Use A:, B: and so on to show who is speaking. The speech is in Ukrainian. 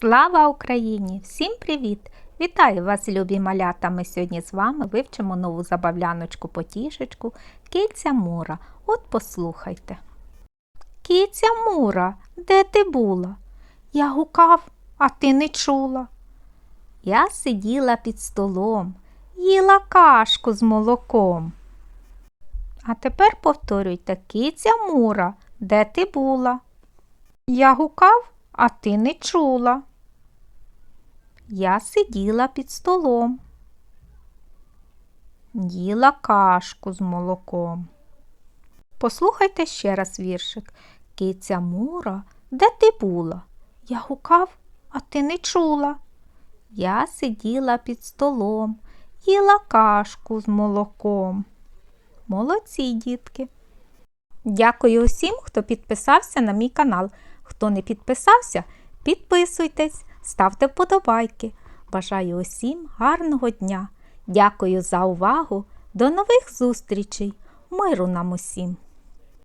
A: Слава Україні! Всім привіт! Вітаю вас, любі малята! Ми сьогодні з вами вивчимо нову забавляночку потішечку Киця Мура. От послухайте. Киця Мура, де ти була? Я гукав, а ти не чула. Я сиділа під столом, їла кашку з молоком. А тепер повторюйте, киця Мура, де ти була? Я гукав, а ти не чула. Я сиділа під столом, їла кашку з молоком. Послухайте ще раз віршик. Киця Мура, де ти була? Я гукав, а ти не чула. Я сиділа під столом, їла кашку з молоком. Молодці, дітки! Дякую усім, хто підписався на мій канал. Хто не підписався, підписуйтесь, ставте вподобайки. Бажаю усім гарного дня. Дякую за увагу. До нових зустрічей. Миру нам усім!